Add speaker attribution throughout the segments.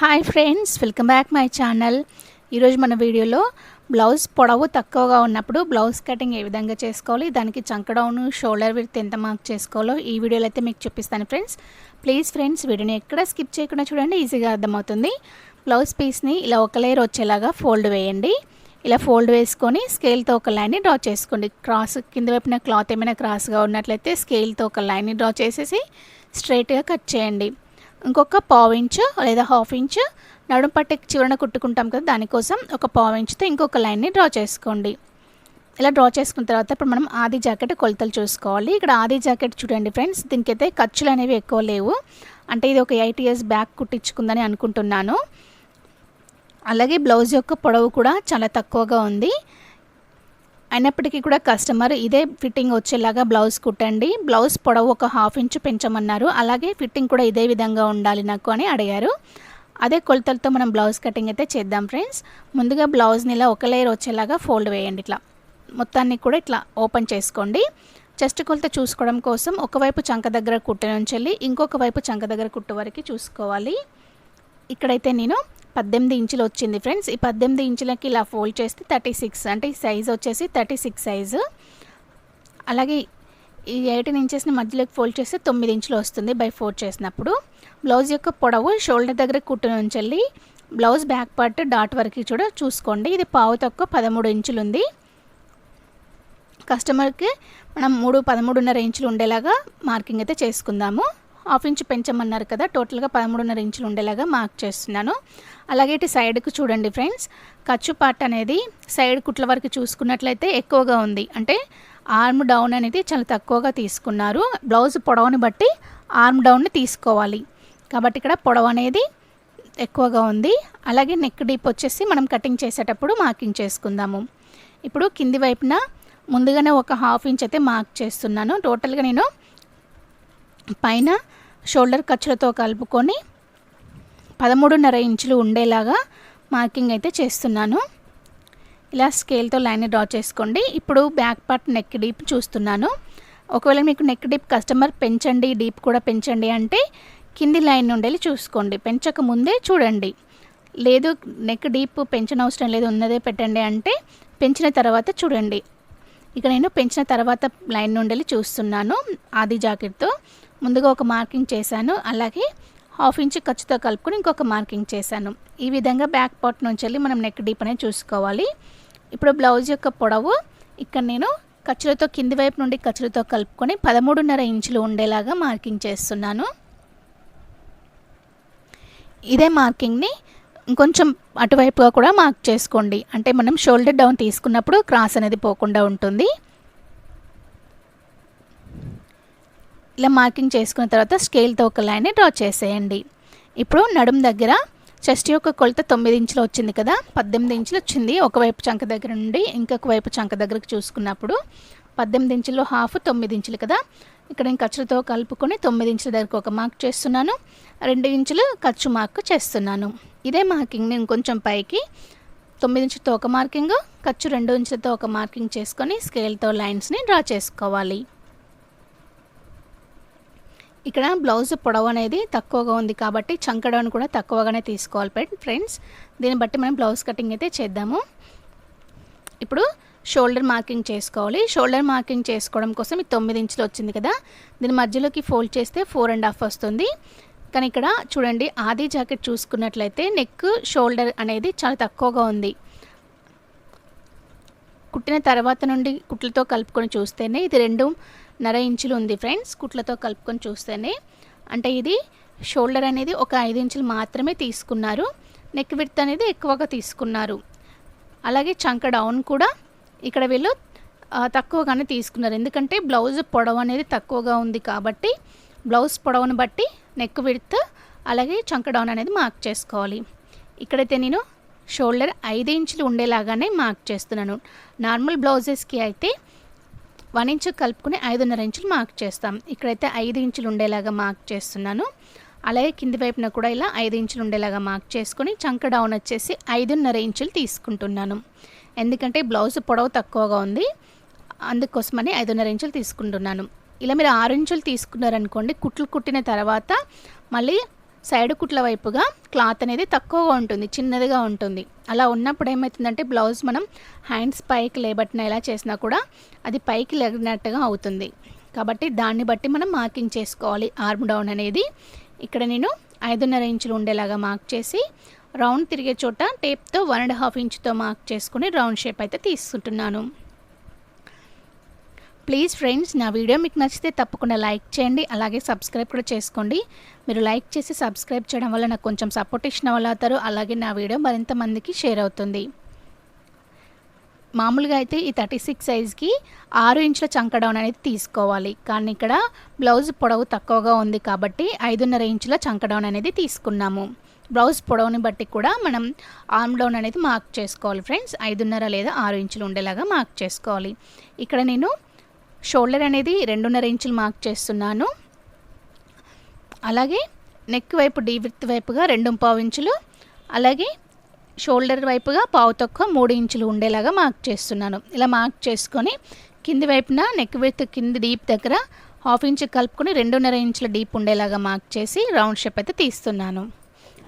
Speaker 1: Hi friends welcome back my channel. ఈరోజు మన వీడియోలో బ్లౌజ్ పొడవు తక్కువగా ఉన్నప్పుడు బ్లౌజ్ కటింగ్ ఏ విధంగా చేసుకోవాలి దానికి చంక డౌన్ షోల్డర్ విత్ ఎంత మార్క్ చేసుకోవాలో ఈ వీడియోలో అయితే మీకు చూపిస్తాను ఫ్రెండ్స్. ప్లీజ్ ఫ్రెండ్స్ వీడియోని ఎక్కడ స్కిప్ చేయకుండా చూడండి ఈజీగా అర్థమవుతుంది. బ్లౌజ్ పీస్ని ఇలా ఒక లేయర్ వచ్చేలాగా ఫోల్డ్ వేయండి. ఇలా ఫోల్డ్ వేసుకొని స్కేల్తో ఒక లైన్ని డ్రా చేసుకోండి. క్రాస్ కింద వైపున క్లాత్ ఏమైనా క్రాస్గా ఉన్నట్లయితే స్కేల్తో ఒక లైన్ని డ్రా చేసేసి స్ట్రైట్గా కట్ చేయండి. ఇంకొక పావు ఇంచు లేదా హాఫ్ ఇంచు నడుము పట్టి చివరన కుట్టుకుంటాం కదా దానికోసం ఒక పావు ఇంచుతో ఇంకొక లైన్ని డ్రా చేసుకోండి. ఇలా డ్రా చేసుకున్న తర్వాత ఇప్పుడు మనం ఆది జాకెట్ కొలతలు చూసుకోవాలి. ఇక్కడ ఆది జాకెట్ చూడండి ఫ్రెండ్స్ దీనికైతే ఖర్చులు అనేవి ఎక్కువ లేవు. అంటే ఇది ఒక ఎయిట్ ఇయర్స్ బ్యాక్ కుట్టించుకుందని అనుకుంటున్నాను. అలాగే బ్లౌజ్ యొక్క పొడవు కూడా చాలా తక్కువగా ఉంది. అయినప్పటికీ కూడా కస్టమర్ ఇదే ఫిట్టింగ్ వచ్చేలాగా బ్లౌజ్ కుట్టండి. బ్లౌజ్ పొడవు ఒక హాఫ్ ఇంచు పెంచమన్నారు. అలాగే ఫిట్టింగ్ కూడా ఇదే విధంగా ఉండాలి నాకు అని అడిగారు. అదే కొలతలతో మనం బ్లౌజ్ కటింగ్ అయితే చేద్దాం ఫ్రెండ్స్. ముందుగా బ్లౌజ్ని ఇలా ఒక లేయర్ వచ్చేలాగా ఫోల్డ్ వేయండి ఇట్లా. మొత్తాన్ని కూడా ఇట్లా ఓపెన్ చేసుకోండి. చెస్ట్ కొలత చూసుకోవడం కోసం ఒకవైపు చంక దగ్గర కుట్ట నుంచి వెళ్ళి ఇంకొక వైపు చంక దగ్గర కుట్టు వరకు చూసుకోవాలి. ఇక్కడైతే నేను పద్దెనిమిది ఇంచులు వచ్చింది ఫ్రెండ్స్. ఈ పద్దెనిమిది ఇంచులకి ఇలా ఫోల్డ్ చేస్తే థర్టీ సిక్స్ అంటే ఈ సైజ్ వచ్చేసి థర్టీ సిక్స్ సైజు అలాగే ఈ ఎయిటీన్ ఇంచెస్ని మధ్యలోకి ఫోల్డ్ చేస్తే తొమ్మిది ఇంచులు వస్తుంది బై ఫోర్ చేసినప్పుడు. బ్లౌజ్ యొక్క పొడవు షోల్డర్ దగ్గర కుట్టు నుంచి వెళ్ళి బ్లౌజ్ బ్యాక్ పార్ట్ డాట్ వరకు చూడ చూసుకోండి. ఇది పావు తక్కువ పదమూడు ఇంచులు ఉంది. కస్టమర్కి మనం మూడు పదమూడున్నర ఇంచులు ఉండేలాగా మార్కింగ్ అయితే చేసుకుందాము. హాఫ్ ఇంచ్ పెంచమన్నారు కదా టోటల్గా పదమూడున్నర ఇంచులు ఉండేలాగా మార్క్ చేస్తున్నాను. అలాగే ఇటు సైడ్కు చూడండి ఫ్రెండ్స్ ఖర్చు పార్ట్ అనేది సైడ్ కుట్ల వరకు చూసుకున్నట్లయితే ఎక్కువగా ఉంది. అంటే ఆర్మ్ డౌన్ అనేది చాలా తక్కువగా తీసుకున్నారు. బ్లౌజ్ పొడవుని బట్టి ఆర్మ్ డౌన్ని తీసుకోవాలి. కాబట్టి ఇక్కడ పొడవు అనేది ఎక్కువగా ఉంది. అలాగే నెక్ డీప్ వచ్చేసి మనం కటింగ్ చేసేటప్పుడు మార్కింగ్ చేసుకుందాము. ఇప్పుడు కింది వైపున ముందుగానే ఒక హాఫ్ ఇంచ్ అయితే మార్క్ చేస్తున్నాను. టోటల్గా నేను పైన షోల్డర్ ఖర్చులతో కలుపుకొని పదమూడున్నర ఇంచులు ఉండేలాగా మార్కింగ్ అయితే చేస్తున్నాను. ఇలా స్కేల్తో లైన్ డ్రా చేసుకోండి. ఇప్పుడు బ్యాక్ పార్ట్ నెక్ డీప్ చూస్తున్నాను. ఒకవేళ మీకు నెక్ డీప్ కస్టమర్ పెంచండి డీప్ కూడా పెంచండి అంటే కింది లైన్ ఉండేది చూసుకోండి. పెంచక ముందే చూడండి. లేదు నెక్ డీప్ పెంచిన అవసరం లేదు ఉన్నదే పెట్టండి అంటే పెంచిన తర్వాత చూడండి. ఇక నేను పెంచిన తర్వాత లైన్ నుండి చూస్తున్నాను. ఆది జాకెట్తో. ముందుగా ఒక మార్కింగ్ చేశాను. అలాగే హాఫ్ ఇంచ్ ఖర్చుతో కలుపుకొని ఇంకొక మార్కింగ్ చేశాను. ఈ విధంగా బ్యాక్ పార్ట్ నుంచి వెళ్ళి మనం నెక్ డీప్ అనేది చూసుకోవాలి. ఇప్పుడు బ్లౌజ్ యొక్క పొడవు ఇక్కడ నేను ఖర్చులతో కింది వైపు నుండి ఖర్చులతో కలుపుకొని పదమూడున్నర ఇంచులు ఉండేలాగా మార్కింగ్ చేస్తున్నాను. ఇదే మార్కింగ్ని ఇంకొంచెం అటువైపుగా కూడా మార్క్ చేసుకోండి. అంటే మనం షోల్డర్ డౌన్ తీసుకున్నప్పుడు క్రాస్ అనేది పోకుండా ఉంటుంది. ఇలా మార్కింగ్ చేసుకున్న తర్వాత స్కేల్తో ఒక లైన్ డ్రా చేసేయండి. ఇప్పుడు నడుం దగ్గర చెస్ట్ యొక్క కొలత తొమ్మిది ఇంచులు వచ్చింది కదా పద్దెనిమిది ఇంచులు వచ్చింది. ఒకవైపు చంక దగ్గర నుండి ఇంకొక వైపు చంక దగ్గరకు చూసుకున్నప్పుడు పద్దెనిమిది ఇంచులు హాఫ్ తొమ్మిది ఇంచులు కదా. ఇక్కడ నేను ఖర్చులతో కలుపుకొని తొమ్మిది ఇంచుల దగ్గరకు ఒక మార్క్ చేస్తున్నాను. రెండు ఇంచులు ఖర్చు మార్క్ చేస్తున్నాను. ఇదే మార్కింగ్ నేను కొంచెం పైకి తొమ్మిది ఇంచులతో ఒక మార్కింగ్ ఖర్చు రెండు ఇంచులతో ఒక మార్కింగ్ చేసుకొని స్కేల్తో లైన్స్ని డ్రా చేసుకోవాలి. ఇక్కడ బ్లౌజ్ పొడవు అనేది తక్కువగా ఉంది కాబట్టి చంకడౌన్ కూడా తక్కువగానే తీసుకోవాలి ఫ్రెండ్స్. దీన్ని బట్టి మనం బ్లౌజ్ కటింగ్ అయితే చేద్దాము. ఇప్పుడు షోల్డర్ మార్కింగ్ చేసుకోవాలి. షోల్డర్ మార్కింగ్ చేసుకోవడం కోసం ఇది తొమ్మిది ఇంచులు వచ్చింది కదా. దీని మధ్యలోకి ఫోల్డ్ చేస్తే ఫోర్ అండ్ హాఫ్ వస్తుంది. కానీ ఇక్కడ చూడండి ఆది జాకెట్ చూసుకున్నట్లయితే నెక్ షోల్డర్ అనేది చాలా తక్కువగా ఉంది. కుట్టిన తర్వాత నుండి కుట్లతో కలుపుకొని చూస్తేనే ఇది రెండు నర ఇంచులు ఉంది ఫ్రెండ్స్. కుట్లతో కలుపుకొని చూస్తేనే అంటే ఇది షోల్డర్ అనేది ఒక ఐదు ఇంచులు మాత్రమే తీసుకున్నారు. నెక్ విడ్త్ అనేది ఎక్కువగా తీసుకున్నారు. అలాగే చంక డౌన్ కూడా ఇక్కడ వీళ్ళు తక్కువగానే తీసుకున్నారు. ఎందుకంటే బ్లౌజ్ పొడవు అనేది తక్కువగా ఉంది కాబట్టి బ్లౌజ్ పొడవును బట్టి నెక్ విడ్త్ అలాగే చంక డౌన్ అనేది మార్క్ చేసుకోవాలి. ఇక్కడైతే నేను షోల్డర్ ఐదు ఇంచులు ఉండేలాగానే మార్క్ చేస్తున్నాను. నార్మల్ బ్లౌజెస్కి అయితే వన్ ఇంచు కలుపుకొని ఐదున్నర ఇంచులు మార్క్ చేస్తాం. ఇక్కడైతే ఐదు ఇంచులు ఉండేలాగా మార్క్ చేస్తున్నాను. అలాగే కింది వైపున కూడా ఇలా ఐదు ఇంచులు ఉండేలాగా మార్క్ చేసుకుని చంక డౌన్ వచ్చేసి ఐదున్నర ఇంచులు తీసుకుంటున్నాను. ఎందుకంటే బ్లౌజ్ పొడవు తక్కువగా ఉంది. అందుకోసమని ఐదున్నర ఇంచులు తీసుకుంటున్నాను. ఇలా మీరు ఆరు ఇంచులు తీసుకున్నారనుకోండి కుట్లు కుట్టిన తర్వాత మళ్ళీ సైడ్ కుట్ల వైపుగా క్లాత్ అనేది తక్కువగా ఉంటుంది చిన్నదిగా ఉంటుంది. అలా ఉన్నప్పుడు ఏమవుతుందంటే బ్లౌజ్ మనం హ్యాండ్స్ పైకి లేబట్టిన ఎలా చేసినా కూడా అది పైకి లేగినట్టుగా అవుతుంది. కాబట్టి దాన్ని బట్టి మనం మార్కింగ్ చేసుకోవాలి. ఆర్మ్ డౌన్ అనేది ఇక్కడ నేను ఐదున్నర ఇంచులు ఉండేలాగా మార్క్ చేసి రౌండ్ తిరిగే చోట టేప్తో వన్ అండ్ హాఫ్ ఇంచుతో మార్క్ చేసుకుని రౌండ్ షేప్ అయితే తీసుకుంటున్నాను. ప్లీజ్ ఫ్రెండ్స్ నా వీడియో మీకు నచ్చితే తప్పకుండా లైక్ చేయండి అలాగే సబ్స్క్రైబ్ కూడా చేసుకోండి. మీరు లైక్ చేసి సబ్స్క్రైబ్ చేయడం వల్ల నాకు కొంచెం సపోర్ట్ ఇచ్చిన వాళ్ళు అవుతారు అలాగే నా వీడియో మరింత మందికి షేర్ అవుతుంది. మామూలుగా అయితే ఈ థర్టీ సిక్స్ సైజ్కి ఆరు ఇంచుల చంక డౌన్ అనేది తీసుకోవాలి. కానీ ఇక్కడ బ్లౌజ్ పొడవు తక్కువగా ఉంది కాబట్టి ఐదున్నర ఇంచుల చంక డౌన్ అనేది తీసుకున్నాము. బ్లౌజ్ పొడవుని బట్టి కూడా మనం ఆర్మ్ డౌన్ అనేది మార్క్ చేసుకోవాలి ఫ్రెండ్స్. ఐదున్నర లేదా ఆరు ఇంచులు ఉండేలాగా మార్క్ చేసుకోవాలి. ఇక్కడ నేను షోల్డర్ అనేది రెండున్నర ఇంచులు మార్క్ చేస్తున్నాను. అలాగే నెక్ వైపు డీ విత్ వైపుగా రెండు పావు ఇంచులు అలాగే షోల్డర్ వైపుగా పావు తక్కువ మూడు ఇంచులు ఉండేలాగా మార్క్ చేస్తున్నాను. ఇలా మార్క్ చేసుకొని కింది వైపున నెక్ విత్ కింది డీప్ దగ్గర హాఫ్ ఇంచ్ కలుపుకొని రెండున్నర ఇంచుల డీప్ ఉండేలాగా మార్క్ చేసి రౌండ్ షేప్ అయితే తీస్తున్నాను.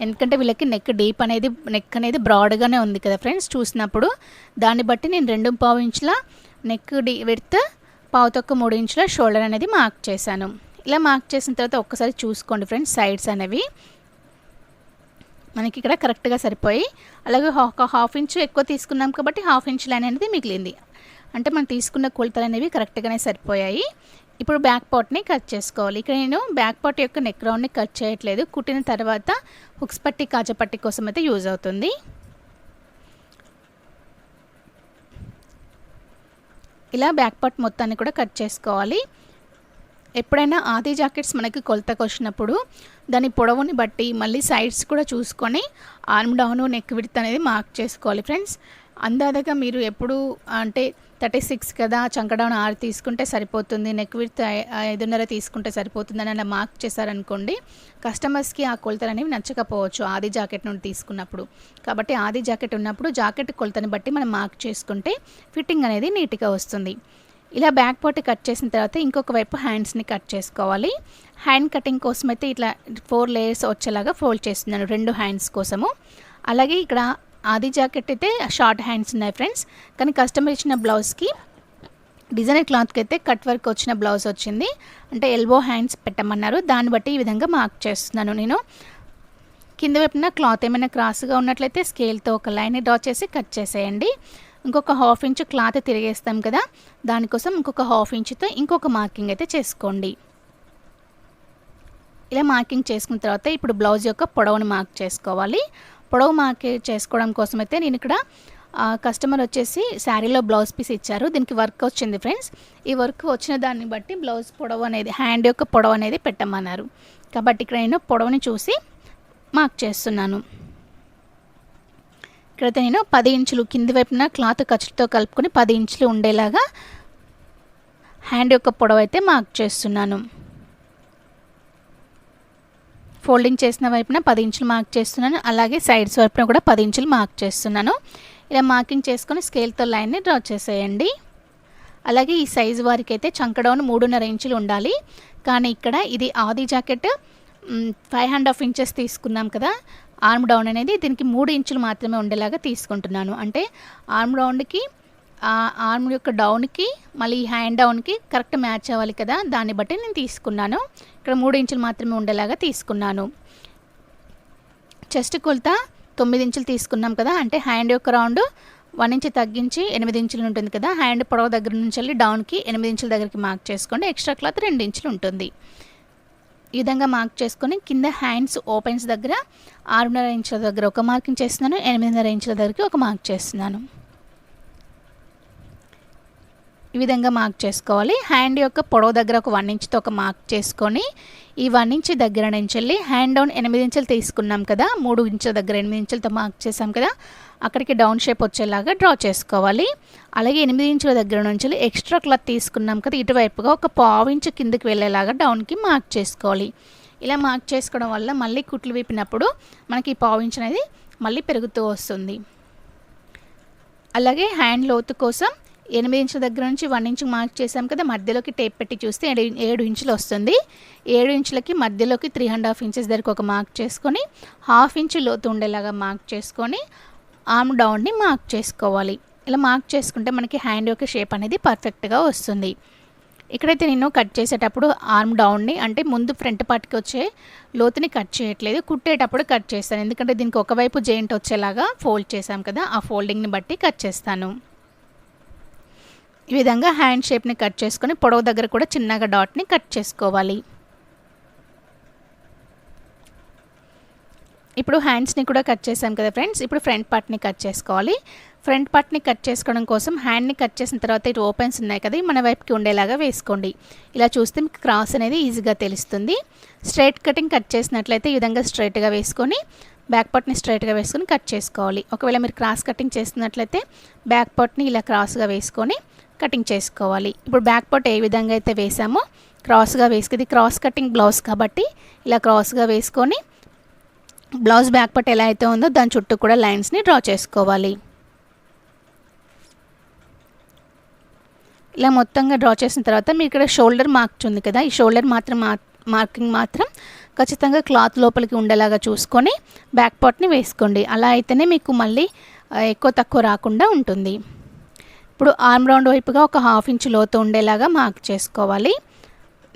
Speaker 1: ఎందుకంటే వీళ్ళకి నెక్ డీప్ అనేది నెక్ అనేది బ్రాడ్గానే ఉంది కదా ఫ్రెండ్స్ చూసినప్పుడు దాన్ని బట్టి నేను రెండు పావు ఇంచుల నెక్ డీ విడ్త్ పావుతొక్క మూడు ఇంచుల షోల్డర్ అనేది మార్క్ చేశాను. ఇలా మార్క్ చేసిన తర్వాత ఒక్కసారి చూసుకోండి ఫ్రెండ్స్ సైడ్స్ అనేవి. మనకి ఇక్కడ కరెక్ట్గా సరిపోయి అలాగే ఒక హాఫ్ ఇంచు ఎక్కువ తీసుకున్నాం కాబట్టి హాఫ్ ఇంచ్ లైన్ అనేది మిగిలింది. అంటే మనం తీసుకున్న కొలతలు అనేవి కరెక్ట్గానే సరిపోయాయి. ఇప్పుడు బ్యాక్ పార్ట్ని కట్ చేసుకోవాలి. ఇక్కడ నేను బ్యాక్ పార్ట్ యొక్క నెక్ రౌండ్ని కట్ చేయట్లేదు. కుట్టిన తర్వాత హుక్స్ పట్టి కాజపట్టి కోసం అయితే యూజ్ అవుతుంది. ఇలా బ్యాక్ పార్ట్ మొత్తాన్ని కూడా కట్ చేసుకోవాలి. ఎప్పుడైనా ఆది జాకెట్స్ మనకి కొలతకు వచ్చినప్పుడు దాని పొడవుని బట్టి మళ్ళీ సైడ్స్ కూడా చూసుకొని ఆర్మ్ డౌన్ నెక్ విడత్ అనేది మార్క్ చేసుకోవాలి ఫ్రెండ్స్ అందాదగా మీరు ఎప్పుడు అంటే థర్టీ సిక్స్ కదా చంకడౌన్ ఆరు తీసుకుంటే సరిపోతుంది నెక్ విత్ ఐదున్నర తీసుకుంటే సరిపోతుంది అని అలా మార్క్ చేశారనుకోండి కస్టమర్స్కి ఆ కొలతలు అనేవి నచ్చకపోవచ్చు ఆది జాకెట్ నుండి తీసుకున్నప్పుడు. కాబట్టి ఆది జాకెట్ ఉన్నప్పుడు జాకెట్ కొలతని బట్టి మనం మార్క్ చేసుకుంటే ఫిట్టింగ్ అనేది నీట్గా వస్తుంది. ఇలా బ్యాక్ పార్ట్ కట్ చేసిన తర్వాత ఇంకొక వైపు హ్యాండ్స్ని కట్ చేసుకోవాలి. హ్యాండ్ కటింగ్ కోసం అయితే ఇట్లా ఫోర్ లేయర్స్ వచ్చేలాగా ఫోల్డ్ చేస్తున్నాను రెండు హ్యాండ్స్ కోసము. అలాగే ఇక్కడ ఆది జాకెట్ అయితే షార్ట్ హ్యాండ్స్ ఉన్నాయి ఫ్రెండ్స్. కానీ కస్టమర్ ఇచ్చిన బ్లౌజ్కి డిజైనర్ క్లాత్కి అయితే కట్ వర్క్ వచ్చిన బ్లౌజ్ వచ్చింది. అంటే ఎల్బో హ్యాండ్స్ పెట్టమన్నారు. దాన్ని బట్టి ఈ విధంగా మార్క్ చేస్తున్నాను నేను. కింద వైపున క్లాత్ ఏమైనా క్రాస్గా ఉన్నట్లయితే స్కేల్తో ఒక లైన్ డ్రా చేసి కట్ చేసేయండి. ఇంకొక హాఫ్ ఇంచ్ క్లాత్ తిరిగేస్తాం కదా దానికోసం ఇంకొక హాఫ్ ఇంచ్తో ఇంకొక మార్కింగ్ అయితే చేసుకోండి. ఇలా మార్కింగ్ చేసుకున్న తర్వాత ఇప్పుడు బ్లౌజ్ యొక్క పొడవుని మార్క్ చేసుకోవాలి. పొడవు మార్కెట్ చేసుకోవడం కోసం అయితే నేను ఇక్కడ కస్టమర్ వచ్చేసి శారీలో బ్లౌజ్ పీస్ ఇచ్చారు. దీనికి వర్క్ వచ్చింది ఫ్రెండ్స్. ఈ వర్క్ వచ్చిన దాన్ని బట్టి బ్లౌజ్ పొడవు అనేది హ్యాండ్ యొక్క పొడవు అనేది పెట్టమన్నారు. కాబట్టి ఇక్కడ నేను పొడవుని చూసి మార్క్ చేస్తున్నాను. ఇక్కడైతే నేను పది ఇంచులు కింది వైపున క్లాత్ ఖర్చుతో కలుపుకొని పది ఇంచులు ఉండేలాగా హ్యాండ్ యొక్క పొడవు అయితే మార్క్ చేస్తున్నాను. ఫోల్డింగ్ చేసిన వైపున పది ఇంచులు మార్క్ చేస్తున్నాను. అలాగే సైడ్స్ వైపున కూడా పది ఇంచులు మార్క్ చేస్తున్నాను. ఇలా మార్కింగ్ చేసుకొని స్కేల్తో లైన్ని డ్రా చేసేయండి. అలాగే ఈ సైజు వారికి అయితే చంకడౌన్ మూడున్నర ఇంచులు ఉండాలి. కానీ ఇక్కడ ఇది ఆది jacket. Five and half inches తీసుకున్నాం కదా. ఆర్మ్ డౌన్ అనేది దీనికి మూడు ఇంచులు మాత్రమే ఉండేలాగా తీసుకుంటున్నాను. అంటే ఆర్మ్ డౌన్కి ఆర్మ్ యొక్క డౌన్కి మళ్ళీ హ్యాండ్ డౌన్కి కరెక్ట్ మ్యాచ్ అవ్వాలి కదా దాన్ని బట్టి నేను తీసుకున్నాను. ఇక్కడ మూడు ఇంచులు మాత్రమే ఉండేలాగా తీసుకున్నాను. చెస్ట్ కొలత తొమ్మిది ఇంచులు తీసుకున్నాం కదా అంటే హ్యాండ్ యొక్క రౌండ్ వన్ ఇంచ్ తగ్గించి ఎనిమిది ఇంచులు ఉంటుంది కదా హ్యాండ్ పొడవు దగ్గర నుంచి వెళ్ళి డౌన్కి ఎనిమిది ఇంచుల దగ్గరికి మార్క్ చేసుకోండి. ఎక్స్ట్రా క్లాత్ రెండు ఇంచులు ఉంటుంది. ఈ విధంగా మార్క్ చేసుకొని కింద హ్యాండ్స్ ఓపెన్స్ దగ్గర ఆరున్నర ఇంచుల దగ్గర ఒక మార్కింగ్ చేస్తున్నాను ఎనిమిదిన్నర ఇంచుల దగ్గరికి ఒక మార్క్ చేస్తున్నాను. ఈ విధంగా మార్క్ చేసుకోవాలి. హ్యాండ్ యొక్క పొడవు దగ్గర ఒక వన్ ఇంచ్తో ఒక మార్క్ చేసుకొని ఈ వన్ ఇంచ్ దగ్గర నుంచి వెళ్ళి హ్యాండ్ డౌన్ ఎనిమిది ఇంచులు తీసుకున్నాం కదా మూడు ఇంచుల దగ్గర ఎనిమిది ఇంచులతో మార్క్ చేసాం కదా అక్కడికి డౌన్ షేప్ వచ్చేలాగా డ్రా చేసుకోవాలి. అలాగే ఎనిమిది ఇంచుల దగ్గర నుంచి ఎక్స్ట్రా క్లాత్ తీసుకున్నాం కదా ఇటువైపుగా ఒక పావు ఇంచు కిందకి వెళ్ళేలాగా డౌన్కి మార్క్ చేసుకోవాలి. ఇలా మార్క్ చేసుకోవడం వల్ల మళ్ళీ కుట్లు విప్పినప్పుడు మనకి ఈ పావు ఇంచ్ అనేది మళ్ళీ పెరుగుతూ వస్తుంది. అలాగే హ్యాండ్ లోతు కోసం ఎనిమిది ఇంచుల దగ్గర నుంచి వన్ ఇంచు మార్క్ చేసాం కదా మధ్యలోకి టేప్ పెట్టి చూస్తే ఏడు ఏడు ఇంచులు వస్తుంది. ఏడు ఇంచులకి మధ్యలోకి త్రీ అండ్ హాఫ్ ఇంచెస్ దగ్గర ఒక మార్క్ చేసుకొని హాఫ్ ఇంచు లోతు ఉండేలాగా మార్క్ చేసుకొని ఆర్మ్ డౌన్ని మార్క్ చేసుకోవాలి. ఇలా మార్క్ చేసుకుంటే మనకి హ్యాండ్ యొక్క షేప్ అనేది పర్ఫెక్ట్గా వస్తుంది. ఇక్కడైతే నేను కట్ చేసేటప్పుడు ఆర్మ్ డౌన్ని అంటే ముందు ఫ్రంట్ పార్ట్కి వచ్చే లోతుని కట్ చేయట్లేదు కుట్టేటప్పుడు కట్ చేస్తాను. ఎందుకంటే దీనికి ఒకవైపు జెయింట్ వచ్చేలాగా ఫోల్డ్ చేశాం కదా ఆ ఫోల్డింగ్ని బట్టి కట్ చేస్తాను. ఈ విధంగా హ్యాండ్ షేప్ని కట్ చేసుకొని పొడవు దగ్గర కూడా చిన్నగా డాట్ని కట్ చేసుకోవాలి. ఇప్పుడు హ్యాండ్స్ని కూడా కట్ చేసాం కదా ఫ్రెండ్స్? ఇప్పుడు ఫ్రంట్ పార్ట్ని కట్ చేసుకోవాలి. ఫ్రంట్ పార్ట్ని కట్ చేసుకోవడం కోసం హ్యాండ్ని కట్ చేసిన తర్వాత ఇటు ఓపెన్స్ ఉన్నాయి కదా మన వైపుకి ఉండేలాగా వేసుకోండి. ఇలా చూస్తే మీకు క్రాస్ అనేది ఈజీగా తెలుస్తుంది. స్ట్రైట్ కటింగ్ కట్ చేసినట్లయితే ఈ విధంగా స్ట్రైట్గా వేసుకొని బ్యాక్ పార్ట్ని స్ట్రైట్గా వేసుకొని కట్ చేసుకోవాలి. ఒకవేళ మీరు క్రాస్ కటింగ్ చేస్తున్నట్లయితే బ్యాక్ పార్ట్ని ఇలా క్రాస్గా వేసుకొని కటింగ్ చేసుకోవాలి. ఇప్పుడు బ్యాక్ పార్ట్ ఏ విధంగా అయితే వేసామో క్రాస్గా వేసుకుంది క్రాస్ కటింగ్ బ్లౌజ్ కాబట్టి ఇలా క్రాస్గా వేసుకొని బ్లౌజ్ బ్యాక్ పార్ట్ ఎలా అయితే ఉందో దాని చుట్టూ కూడా లైన్స్ని డ్రా చేసుకోవాలి. ఇలా మొత్తంగా డ్రా చేసిన తర్వాత మీరు ఇక్కడ షోల్డర్ మార్క్ ఉంది కదా ఈ షోల్డర్ మాత్రం మార్కింగ్ మాత్రం ఖచ్చితంగా క్లాత్ లోపలికి ఉండేలాగా చూసుకొని బ్యాక్ పార్ట్ని వేసుకోండి. అలా అయితేనే మీకు మళ్ళీ ఎక్కువ తక్కువ రాకుండా ఉంటుంది. ఇప్పుడు ఆర్మ్ రౌండ్ వైపుగా ఒక హాఫ్ ఇంచ్ లోతు ఉండేలాగా మార్క్ చేసుకోవాలి.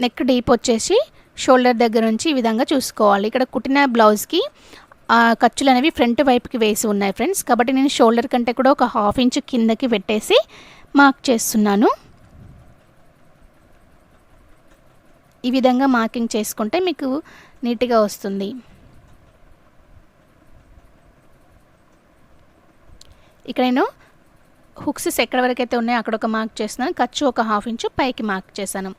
Speaker 1: నెక్ డీప్ వచ్చేసి షోల్డర్ దగ్గర నుంచి ఈ విధంగా చూసుకోవాలి. ఇక్కడ కుట్టిన బ్లౌజ్కి ఖర్చులు అనేవి ఫ్రంట్ వైపుకి వేసి ఉన్నాయి ఫ్రెండ్స్ కాబట్టి నేను షోల్డర్ కంటే కూడా ఒక హాఫ్ ఇంచ్ కిందకి పెట్టేసి మార్క్ చేస్తున్నాను. ఈ విధంగా మార్కింగ్ చేసుకుంటే మీకు నీట్గా వస్తుంది. ఇక్కడ నేను హుక్స్ ఎక్కడ వరకు అయితే ఉన్నాయో అక్కడ ఒక మార్క్ చేస్తున్నాను. ఖర్చు ఒక హాఫ్ ఇంచు పైకి మార్క్ చేశాను.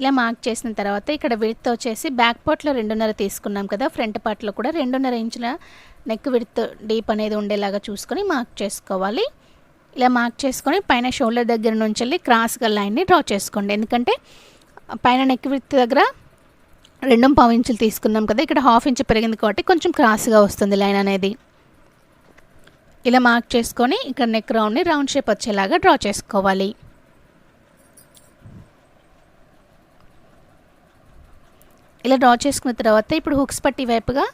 Speaker 1: ఇలా మార్క్ చేసిన తర్వాత ఇక్కడ విడత్ వచ్చేసి బ్యాక్ పార్ట్లో రెండున్నర తీసుకున్నాం కదా ఫ్రంట్ పార్ట్లో కూడా రెండున్నర ఇంచుల నెక్ విడత్ డీప్ అనేది ఉండేలాగా చూసుకొని మార్క్ చేసుకోవాలి. ఇలా మార్క్ చేసుకొని పైన షోల్డర్ దగ్గర నుంచి వెళ్ళి క్రాస్గా లైన్ని డ్రా చేసుకోండి. ఎందుకంటే పైన నెక్ విత్ దగ్గర రెండు పావు ఇంచులు తీసుకున్నాం కదా ఇక్కడ హాఫ్ ఇంచు పెరిగింది కాబట్టి కొంచెం క్రాస్గా వస్తుంది లైన్ అనేది. ఇలా మార్క్ చేసుకొని ఇక్కడ నెక్ రౌండ్ని రౌండ్ షేప్ వచ్చేలాగా డ్రా చేసుకోవాలి. ఇలా డ్రా చేసుకున్న తర్వాత ఇప్పుడు హుక్స్ పట్టి వైపుగా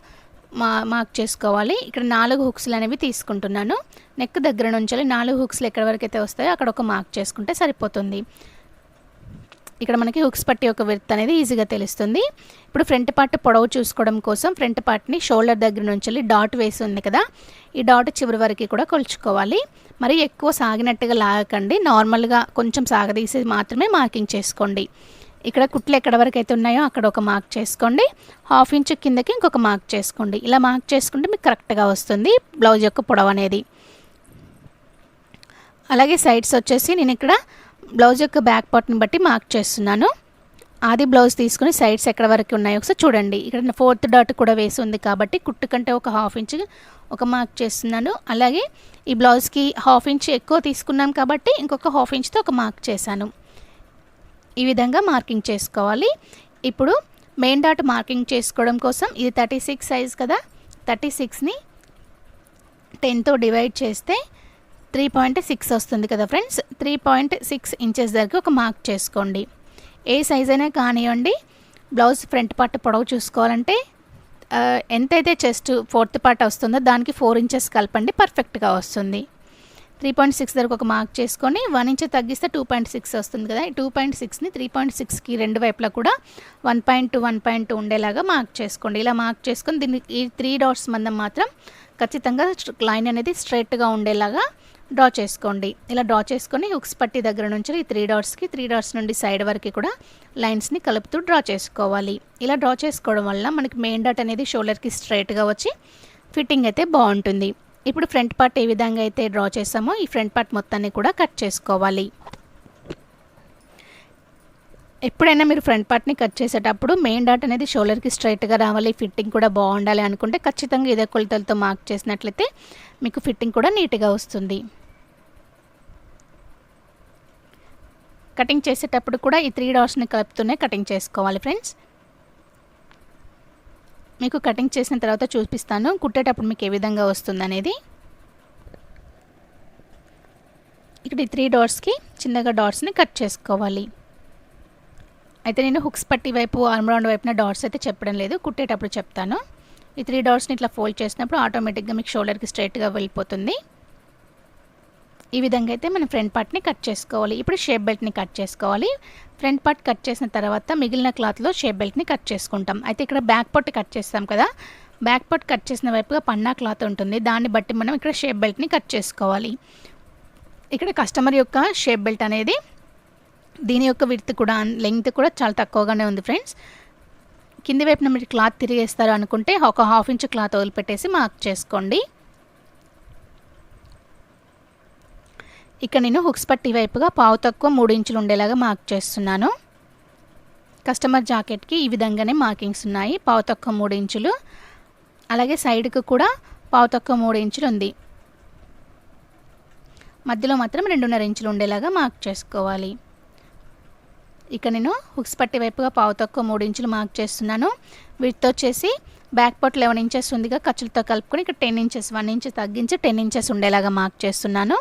Speaker 1: మా మార్క్ చేసుకోవాలి. ఇక్కడ నాలుగు హుక్స్లు అనేవి తీసుకుంటున్నాను. నెక్ దగ్గర నుంచి నాలుగు హుక్స్లు ఎక్కడి వరకు అయితే వస్తాయో అక్కడ ఒక మార్క్ చేసుకుంటే సరిపోతుంది. ఇక్కడ మనకి హుక్స్ పట్టి ఒక విర్త్ అనేది ఈజీగా తెలుస్తుంది. ఇప్పుడు ఫ్రంట్ పార్ట్ పొడవు చూసుకోవడం కోసం ఫ్రంట్ పార్ట్ని షోల్డర్ దగ్గర నుంచి డాట్ వేసి ఉంది కదా. ఈ డాట్ చివరి వరకు కూడా కొలుచుకోవాలి. మరి ఎక్కువ సాగినట్టుగా లాగకండి. నార్మల్గా కొంచెం సాగదీసి మాత్రమే మార్కింగ్ చేసుకోండి. ఇక్కడ కుట్లు ఎక్కడ వరకు అయితే ఉన్నాయో అక్కడ ఒక మార్క్ చేసుకోండి. హాఫ్ ఇంచ్ కిందకి ఇంకొక మార్క్ చేసుకోండి. ఇలా మార్క్ చేసుకుంటే మీకు కరెక్ట్గా వస్తుంది బ్లౌజ్ యొక్క పొడవు అనేది. అలాగే సైడ్స్ వచ్చేసి నేను ఇక్కడ బ్లౌజ్ యొక్క బ్యాక్ పార్ట్ని బట్టి మార్క్ చేస్తున్నాను. ఆది బ్లౌజ్ తీసుకుని సైడ్స్ ఎక్కడ వరకు ఉన్నాయో ఒకసారి చూడండి. ఇక్కడ ఫోర్త్ డాట్ కూడా వేసి ఉంది కాబట్టి కుట్టు కంటే ఒక హాఫ్ ఇంచ్ ఒక మార్క్ చేస్తున్నాను. అలాగే ఈ బ్లౌజ్కి హాఫ్ ఇంచ్ ఎక్కువ తీసుకున్నాను కాబట్టి ఇంకొక హాఫ్ ఇంచ్తో ఒక మార్క్ చేశాను. ఈ విధంగా మార్కింగ్ చేసుకోవాలి. ఇప్పుడు మెయిన్ డాట్ మార్కింగ్ చేసుకోవడం కోసం ఇది థర్టీ సిక్స్ సైజ్ కదా. థర్టీ సిక్స్ని టెన్తో డివైడ్ చేస్తే త్రీ పాయింట్ సిక్స్ వస్తుంది కదా friends. Three point six inches దగ్గర ఒక మార్క్ చేసుకోండి. ఏ సైజ్ అయినా కానివ్వండి బ్లౌజ్ ఫ్రంట్ పార్ట్ పొడవు చూసుకోవాలంటే ఎంతైతే చెస్ట్ ఫోర్త్ పార్ట్ వస్తుందో దానికి ఫోర్ ఇంచెస్ కలపండి పర్ఫెక్ట్గా వస్తుంది. త్రీ పాయింట్ సిక్స్ దగ్గర ఒక మార్క్ చేసుకొని వన్ ఇంచ్ తగ్గిస్తే టూ పాయింట్ సిక్స్ వస్తుంది కదా. ఈ టూ పాయింట్ సిక్స్ని త్రీ పాయింట్ సిక్స్కి రెండు వైపులా కూడా one point two one point two ఉండేలాగా మార్క్ చేసుకోండి. ఇలా మార్క్ చేసుకొని దీన్ని ఈ త్రీ డాట్స్ మందం మాత్రం ఖచ్చితంగా లైన్ అనేది స్ట్రైట్గా ఉండేలాగా డ్రా చేసుకోండి. ఇలా డ్రా చేసుకొని హుక్స్ పట్టి దగ్గర నుంచి ఈ త్రీ డాట్స్కి త్రీ డాట్స్ నుండి సైడ్ వరకు కూడా లైన్స్ని కలుపుతూ డ్రా చేసుకోవాలి. ఇలా డ్రా చేసుకోవడం వల్ల మనకి మెయిన్ డాట్ అనేది షోల్డర్కి స్ట్రైట్గా వచ్చి ఫిట్టింగ్ అయితే బాగుంటుంది. ఇప్పుడు ఫ్రంట్ పార్ట్ ఏ విధంగా అయితే డ్రా చేసామో ఈ ఫ్రంట్ పార్ట్ మొత్తాన్ని కూడా కట్ చేసుకోవాలి. ఎప్పుడైనా మీరు ఫ్రంట్ పార్ట్ని కట్ చేసేటప్పుడు మెయిన్ డాట్ అనేది షోల్డర్కి స్ట్రైట్గా రావాలి ఫిట్టింగ్ కూడా బాగుండాలి అనుకుంటే ఖచ్చితంగా ఇదే కొలతలతో మార్క్ చేసినట్లయితే మీకు ఫిట్టింగ్ కూడా నీట్గా వస్తుంది. కటింగ్ చేసేటప్పుడు కూడా ఈ త్రీ డాట్స్ని కలుపుతూనే కటింగ్ చేసుకోవాలి ఫ్రెండ్స్. మీకు కటింగ్ చేసిన తర్వాత చూపిస్తాను కుట్టేటప్పుడు మీకు ఏ విధంగా వస్తుంది అనేది. ఇక్కడ ఈ త్రీ డాట్స్కి చిన్నగా డాట్స్ని కట్ చేసుకోవాలి. అయితే నేను హుక్స్ పట్టి వైపు ఆర్మ్రౌండ్ వైపున డాట్స్ అయితే చెప్పడం లేదు కుట్టేటప్పుడు చెప్తాను. ఈ త్రీ డాట్స్ని ఇట్లా ఫోల్డ్ చేసినప్పుడు ఆటోమేటిక్గా మీకు షోల్డర్కి స్ట్రైట్గా వెళ్ళిపోతుంది. ఈ విధంగా అయితే మనం ఫ్రంట్ పార్ట్ని కట్ చేసుకోవాలి. ఇప్పుడు షేప్ బెల్ట్ని కట్ చేసుకోవాలి. ఫ్రంట్ పార్ట్ కట్ చేసిన తర్వాత మిగిలిన క్లాత్లో షేప్ బెల్ట్ని కట్ చేసుకుంటాం. అయితే ఇక్కడ బ్యాక్ పార్ట్ కట్ చేస్తాం కదా. బ్యాక్ పార్ట్ కట్ చేసిన వైపుగా పన్నా క్లాత్ ఉంటుంది. దాన్ని బట్టి మనం ఇక్కడ షేప్ బెల్ట్ని కట్ చేసుకోవాలి. ఇక్కడ కస్టమర్ యొక్క షేప్ బెల్ట్ అనేది దీని యొక్క విడ్త్ కూడా లెంగ్త్ కూడా చాలా తక్కువగానే ఉంది ఫ్రెండ్స్. కింది వైపున మీరు క్లాత్ తిరిగేస్తారు అనుకుంటే ఒక హాఫ్ ఇంచ్ క్లాత్ వదిలిపెట్టేసి మార్క్ చేసుకోండి. ఇక్కడ నేను హుక్స్ పట్టి వైపుగా పావు తక్కువ మూడు ఇంచులు ఉండేలాగా మార్క్ చేస్తున్నాను. కస్టమర్ జాకెట్కి ఈ విధంగానే మార్కింగ్స్ ఉన్నాయి. పావు తక్కువ మూడు ఇంచులు. అలాగే సైడ్కి కూడా పావు తక్కువ మూడు ఇంచులు ఉంది. మధ్యలో మాత్రం రెండున్నర ఇంచులు ఉండేలాగా మార్క్ చేసుకోవాలి. ఇక నేను హుక్స్ పట్టి వైపుగా పావు తక్కువ మూడు ఇంచులు మార్క్ చేస్తున్నాను. వీటితో వచ్చేసి బ్యాక్ పార్ట్ లెవెన్ ఇంచెస్ ఉందిగా ఖర్చులతో కలుపుకొని ఇక్కడ టెన్ ఇంచెస్ వన్ ఇంచ్ తగ్గించి టెన్ ఇంచెస్ ఉండేలాగా మార్క్ చేస్తున్నాను.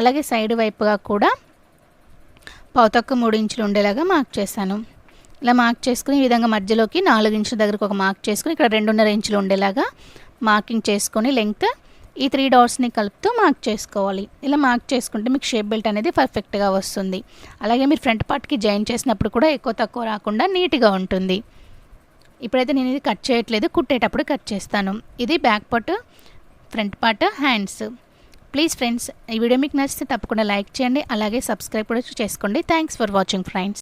Speaker 1: అలాగే సైడ్ వైపుగా కూడా పావు మూడు ఇంచులు ఉండేలాగా మార్క్ చేశాను. ఇలా మార్క్ చేసుకుని ఈ విధంగా మధ్యలోకి నాలుగు ఇంచుల దగ్గరకు ఒక మార్క్ చేసుకుని ఇక్కడ రెండున్నర ఇంచులు ఉండేలాగా మార్కింగ్ చేసుకొని లెంగ్త్ ఈ త్రీ డాట్స్ని కలుపుతూ మార్క్ చేసుకోవాలి. ఇలా మార్క్ చేసుకుంటే మీకు షేప్ బెల్ట్ అనేది పర్ఫెక్ట్గా వస్తుంది. అలాగే మీరు ఫ్రంట్ పార్ట్కి జాయిన్ చేసినప్పుడు కూడా ఎక్కువ తక్కువ రాకుండా నీట్గా ఉంటుంది. ఇప్పుడైతే నేను ఇది కట్ చేయట్లేదు కుట్టేటప్పుడు కట్ చేస్తాను. ఇది back part front part hands. Please friends ఈ వీడియో మీకు నచ్చితే తప్పకుండా లైక్ చేయండి అలాగే సబ్స్క్రైబ్ కూడా చేసుకోండి. Thanks for watching friends.